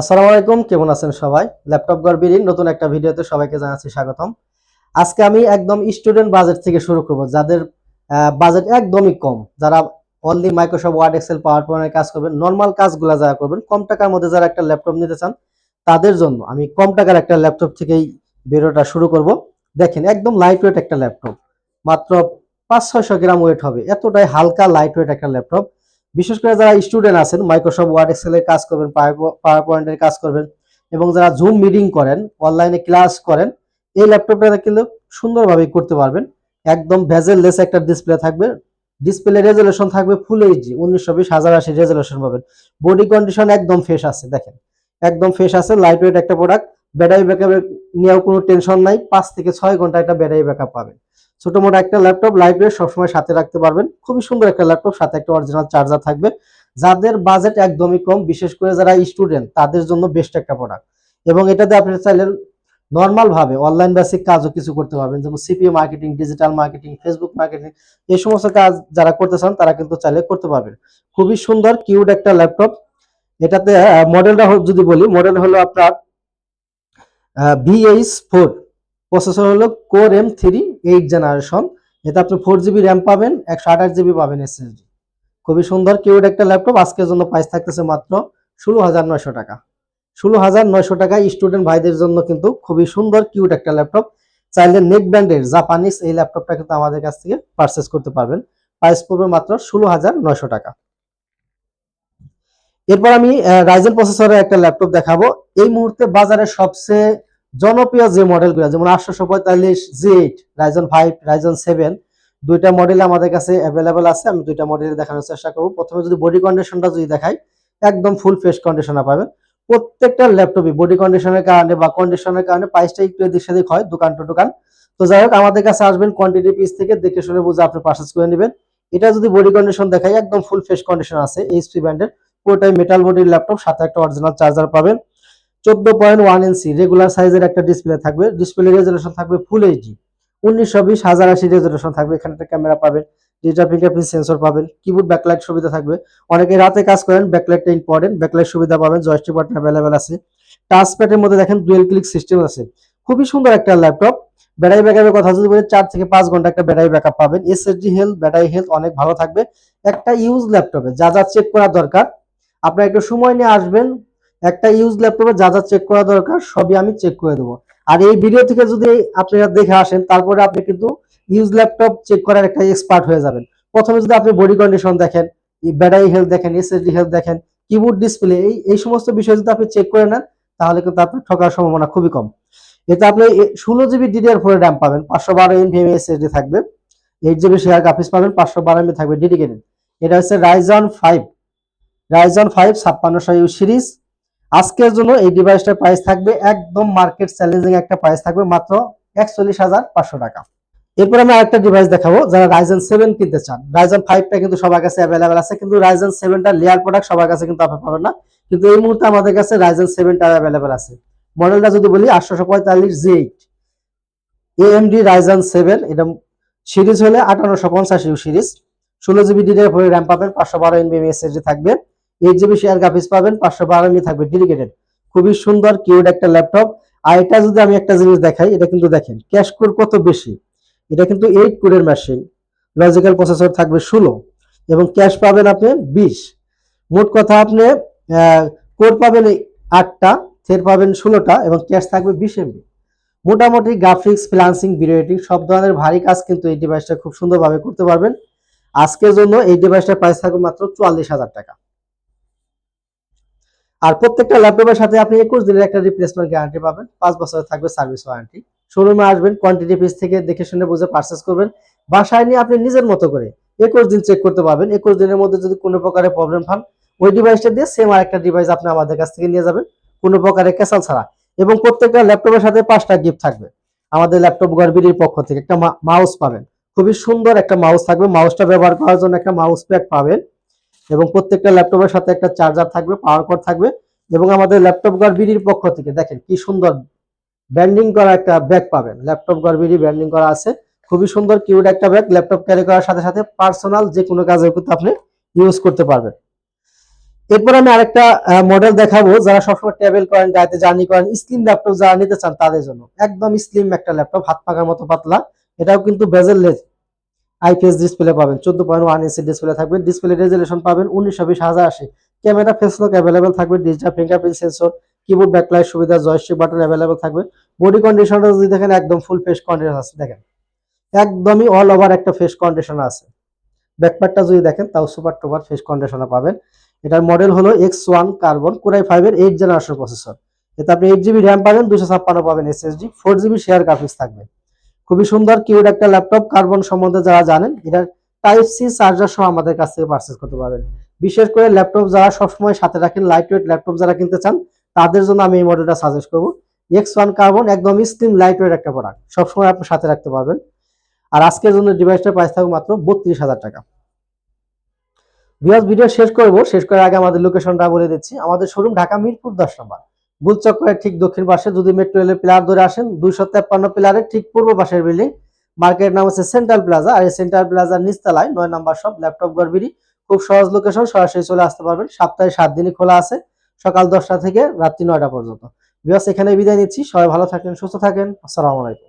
আসসালামু আলাইকুম, কেমন আছেন সবাই? ল্যাপটপ গড়বিরির নতুন একটা ভিডিওতে সবাইকে জানাচ্ছি স্বাগতম। আজকে আমি একদম স্টুডেন্ট বাজেট থেকে শুরু করব, যাদের বাজেট একদমই কম। যারা অনলি মাইক্রোসফট ওয়ার্ড এক্সেল পাওয়ার পয়েন্টের কাজ করবেন নর্মাল কাজগুলো যারা করবেন, কম টাকার মধ্যে যারা একটা ল্যাপটপ নিতে চান, তাদের জন্য আমি কম টাকার একটা ল্যাপটপ থেকেই ভিডিওটা শুরু করব। দেখেন, একদম লাইট ওয়েট একটা ল্যাপটপ, মাত্র পাঁচ ছয়শো গ্রাম ওয়েট হবে। এতটাই হালকা লাইট ওয়েট একটা ল্যাপটপ। বিশেষ করে যারা স্টুডেন্ট আছেন মাইক্রোসফট ওয়ার্ড এক্সেলের কাজ করবেন পাওয়ার পয়েন্টের কাজ করবেন এবং যারা জুম মিটিং করেন অনলাইনে ক্লাস করেন, এই ল্যাপটপটা কিন্তু সুন্দরভাবে করতে পারবেন। একদম ভেজেললেস একটা ডিসপ্লে থাকবে। ডিসপ্লে রেজলিউশন থাকবে ফুল এইচডি উনিশশো বিশ, হাজার আশি রেজলিউশন পাবেন। বডি কন্ডিশন একদম ফ্রেশ আছে, দেখেন। একদম ফ্রেশ আছে লাইট ওয়েট একটা প্রোডাক্ট ব্যাটারি ব্যাকআপ নিয়েও কোনো টেনশন নাই, পাঁচ থেকে ছয় ঘণ্টা একটা ব্যাটারি ব্যাকআপ পাবেন। ছোট মোটো একটা ল্যাপটপ লাইট ওয়েট সবসময় সাথে রাখতে পারবেন। খুবই সুন্দর একটা ল্যাপটপ সাথে একটা অরিজিনাল চার্জার থাকবে। যাদের বাজেট একদমই কম, বিশেষ করে যারা স্টুডেন্ট তাদের জন্য বেস্ট একটা প্রোডাক্ট এবং এটাতে আপনি চাইলে নর্মাল ভাবে অনলাইন বেসিক কাজও কিছু করতে পারবেন। যেমন CPA marketing digital marketing Facebook marketing এই সমস্ত কাজ যারা করতে চান, তারা কিন্তু চাইলে করতে পারবেন। খুবই সুন্দর কিউট একটা ল্যাপটপ এটাতে মডেলটা যদি বলি মডেল হলো আপনার ভিএইচ ফোর প্রসেসর হলো core M three eight generation এতে আপনি ফোর জিবি র্যাম পাবেন, একশো আঠাশ জিবি পাবেন এসএসডি খুবই সুন্দর কিউড একটা ল্যাপটপ আজকের জন্য প্রাইস থাকতেছে মাত্র ষোলো হাজার নয়শো টাকা। ষোলো হাজার নয়শো টাকা স্টুডেন্ট ভাইদের জন্য কিন্তু খুবই সুন্দর কিউট একটা ল্যাপটপ চাইলে নেট ব্র্যান্ডের জাপানিজ এই ল্যাপটপটা কিন্তু আমাদের কাছ থেকে পারচেস করতে পারবেন। প্রাইস পড়বে মাত্র ষোলো হাজার নয়শো টাকা। এরপর আমি রাইজেন প্রসেসরের একটা ল্যাপটপ দেখাবো। এই মুহূর্তে বাজারে সবচেয়ে জনপ্রিয় যে মডেলগুলো যেমন আটশোশো পঁয়তাল্লিশ G eight Ryzen five Ryzen seven দুইটা মডেল আমাদের কাছে অ্যাভেলেবেল আছে। আমি দুইটা মডেল দেখানোর চেষ্টা করব। প্রথমে যদি বডি কন্ডিশনটা যদি দেখাই, একদম ফুল ফ্রেশ কন্ডিশনে পাবেন। প্রত্যেকটা ল্যাপটপই বডি কন্ডিশনের কারণে বা কন্ডিশনের কারণে প্রাইসটা একটু এদিক সেদিক হয়, দোকান টু দোকান। তো যাই হোক, আমাদের কাছে আসবেন কোয়ান্টিটি পিস থেকে, দেখে শুনে বুঝে আপনি পারচেস করে নেবেন। এটা যদি বডি কন্ডিশন দেখাই, একদম ফুল ফ্রেশ কন্ডিশন আছে এইচপি ব্র্যান্ডের পুরোটাই মেটাল বডির ল্যাপটপ সাথে একটা অরিজিনাল চার্জার পাবেন। চোদ্দ পয়েন্ট ওয়ান ইঞ্চি রেগুলার সাইজের একটা ডিসপ্লে থাকবে। ডিসপ্লে রেজলিউশন থাকবে ফুল এইচডি উনিশশো বিশ, হাজার আশি রেজলিউশন থাকবে। এখানে একটা ক্যামেরা পাবেন। ডিজিটাল ফিঙ্গারপ্রিন্ট সেন্সর পাবেন। কিবোর্ড ব্যাকলাইট সুবিধা থাকবে। অনেকে রাতে কাজ করেন ব্যাকলাইটটা ইম্পর্টেন্ট ব্যাকলাইট সুবিধা পাবেন। জয়স্টিক বাটন অ্যাভেলেবেল আছে। টাচ প্যাডের মধ্যে দেখেন ডুয়েল ক্লিক সিস্টেম আছে। খুবই সুন্দর একটা ল্যাপটপ ব্যাটারি ব্যাকআপের কথা যদি বলি, চার থেকে পাঁচ ঘণ্টা একটা ব্যাটারি ব্যাকআপ পাবেন। এসএসডি হেলথ ব্যাটারি হেলথ অনেক ভালো থাকবে। একটা ইউজ ল্যাপটপে যা যা চেক করা দরকার আপনার একটু সময় নিয়ে আসবেন, একটা ইউজ ল্যাপটপে যা যা চেক করা দরকার সবই আমি চেক করে দেবো। আর এই ভিডিও থেকে যদি আপনারা দেখে আসেন, তারপরে আপনি কিন্তু ইউজ ল্যাপটপ চেক করার একটা এক্সপার্ট হয়ে যাবেন। প্রথমে যদি আপনি বডি কন্ডিশন দেখেন ব্যাটারি হেলথ দেখেন এসএসডি হেলথ দেখেন কিবোর্ড ডিসপ্লে এই এই সমস্ত বিষয় যদি আপনি চেক করে নেন, তাহলে কিন্তু আপনার ঠকার সম্ভাবনা খুবই কম। এতে আপনি ষোলো জিবি ডিডিআর ফোর র্যাম পাবেন, পাঁচশো বারো এম এমভিএম এসএসডি থাকবে এইট জিবি শেয়ার গ্রাফিক্স পাবেন, পাঁচশো বারো এমবি থাকবে ডেডিকেটেড এটা হচ্ছে রাইজন ফাইভ রাইজন ফাইভ ছাপ্পান্নশো ইউ সিরিজ আজকের জন্য এই ডিভাইসটার প্রাইস থাকবে একদম মার্কেট চ্যালেঞ্জিং একটা প্রাইস থাকবে মাত্র একচল্লিশ হাজার পাঁচশো টাকা। এরপর আমি আরেকটা ডিভাইস দেখাবো, যারা রাইজেন সেভেন কিনতে চান। রাইজেন ফাইভটা কিন্তু সবার কাছে অ্যাভেলেবেল আছে, কিন্তু রাইজেন সেভেনটা লেয়ার প্রোডাক্ট সবার কাছে কিন্তু আপনি পাবেন না। কিন্তু এই মুহূর্তে আমাদের কাছে রাইজেন সেভেনটা অ্যাভেলেবেল আছে। মডেলটা যদি বলি, আটশোশো পঁয়তাল্লিশ G eight M AMD Ryzen seven এটা সিরিজ হলে আঠারোশো পঞ্চাশ ইউ সিরিজ ষোলো জিবি ডিডিআর ফোর র্যাম পাবেন, পাঁচশো বারো এমবি এসএসডি থাকবে। এইট জিবি শেয়ার গ্রাফিক্স পাবেন, পাঁচশো বারো থাকবে ডেডিকেটেড খুবই সুন্দর কিউড একটা ল্যাপটপ আর এটা যদি আমি একটা জিনিস দেখাই, এটা কিন্তু দেখেন ক্যাশ কোর কত বেশি। এটা কিন্তু এইট কোরের মেশিন লজিক্যাল প্রসেসর থাকবে ষোলো। এবং ক্যাশ পাবেন আপনি বিশ। মোট কথা আপনি কোর পাবেন আটটা থ্রেড পাবেন ষোলোটা, এবং ক্যাশ থাকবে বিশ এমবি। মোটামুটি গ্রাফিক্স ফ্লান্সিং ভিডিও সব ধরনের ভারী কাজ কিন্তু এই ডিভাইসটা খুব সুন্দরভাবে করতে পারবেন। আজকের জন্য এই ডিভাইসটার প্রাইস থাকবে মাত্র চুয়াল্লিশ হাজার টাকা। আর প্রত্যেকটা ল্যাপটপের সাথে আপনি একুশ দিনের একটা রিপ্লেসমেন্ট গ্যারান্টি পাবেন। পাঁচ বছরের থাকবে সার্ভিস ওয়ারেন্টি শোরুমে আসবেন কোয়ান্টিটি পিস থেকে দেখে শুনে বুঝে পারচেস করবেন। বাসায় নিয়ে আপনি নিজের মতো করে একুশ দিন চেক করতে পারবেন। একুশ দিনের মধ্যে যদি কোনো প্রকারের প্রবলেম পান, ওই ডিভাইসটা দিয়ে সেম আরেকটা ডিভাইস আপনি আমাদের কাছ থেকে নিয়ে যাবেন। কোনো প্রকারের ক্যাসাল ছাড়া। এবং প্রত্যেকটা ল্যাপটপের সাথে পাঁচটা গিফট থাকবে। আমাদের ল্যাপটপ গড়বিরির পক্ষ থেকে একটা মাউস পাবেন। খুবই সুন্দর একটা মাউস থাকবে। মাউসটা ব্যবহার করার জন্য একটা মাউস প্যাড পাবেন। এবং প্রত্যেকটা ল্যাপটপের সাথে একটা চার্জার থাকবে পাওয়ার কর্ড থাকবে এবং আমাদের ল্যাপটপ গড়বিরির পক্ষ থেকে দেখেন কি সুন্দর ব্যান্ডিং করা একটা ব্যাগ পাবেন। ল্যাপটপ গড়বিরি ব্যান্ডিং করা আছে। খুবই সুন্দর কিউড একটা ব্যাগ ল্যাপটপ ক্যারি করার সাথে সাথে পার্সোনাল যে কোনো কাজের কিন্তু আপনি ইউজ করতে পারবেন। এরপর আমি আরেকটা মডেল দেখাবো। যারা সবসময় ট্রাভেল করেন, গাড়িতে জার্নি করেন স্লিম ল্যাপটপ যারা নিতে চান তাদের জন্য। একদম স্লিম একটা ল্যাপটপ হাত পাকার মতো পাতলা। এটাও কিন্তু বেজেললেস আইপিএস ডিসপ্লে পাবেন। চোদ্দ পয়েন্ট ওয়ান ইঞ্চি ডিসপ্লে থাকবে। ডিসপ্লে রেজুলেশন পাবেন উনিশশো বিশ হাজার আশি। ক্যামেরা ফেস লক অ্যাভেলেবেল থাকবে। Digital fingerprint sensor keyboard backlight সুবিধা জয়স্টিক বাটন অ্যাভেলেবেল থাকবে। বডি কন্ডিশনটা যদি দেখেন, একদম ফুল ফেস কন্ডিশন আছে। দেখেন, একদমই অল ওভার একটা ফেস কন্ডিশন আছে। ব্যাকপ্যাকটা যদি দেখেন, তাও সুপার টুপার ফেস কন্ডিশনে পাবেন। এটার মডেল হলো X one carbon core i ফাইভের এইট জেনারেশন প্রসেসর এতে আপনি এইট জিবি র্যাম পাবেন দুশো ছাপ্পান্ন পাবেন SSD four GB share graphics থাকবে। খুবই সুন্দর কিউড একটা ল্যাপটপ, কার্বন সম্বন্ধে যারা জানেন এটার টাইপ সি চার্জার সহ আমাদের কাছ থেকে পারচেস করতে পারবেন। বিশেষ করে ল্যাপটপ যারা সবসময় সাথে রাখেন লাইট ওয়েট ল্যাপটপ যারা কিনতে চান, তাদের জন্য আমি এই মডেলটা সাজেস্ট করব। এক্স ওয়ান কার্বন একদম স্লিম লাইট ওয়েট একটা প্রোডাক্ট সবসময় আপনি সাথে রাখতে পারবেন। আর আজকের জন্য ডিভাইসটার প্রাইস থাকবে মাত্র বত্রিশ হাজার টাকা। ভিডিও শেষ করব, শেষ করার আগে আমাদের লোকেশনটা বলে দিচ্ছি। আমাদের শোরুম ঢাকা মিরপুর দশ নম্বর। গুলচক্করের ঠিক দক্ষিণ পাশে যদি মেট্রো রেলের পিলার ধরে আসেন, দুইশো তেপ্পান্ন পিলারের ঠিক পূর্ব পাশের বিল্ডিং মার্কেট নাম হচ্ছে সেন্ট্রাল প্লাজা আর এই সেন্ট্রাল প্লাজার নিচতলায় নয় নাম্বার সব ল্যাপটপ গড়বিড়ি খুব সহজ লোকেশন সরাসরি চলে আসতে পারবেন। সপ্তাহে সাত দিনই খোলা আছে, সকাল দশটা থেকে রাত্রি নয়টা পর্যন্ত। বিয়াস এখানে বিদায় নিচ্ছি। সবাই ভালো থাকেন, সুস্থ থাকেন। আসসালামু আলাইকুম।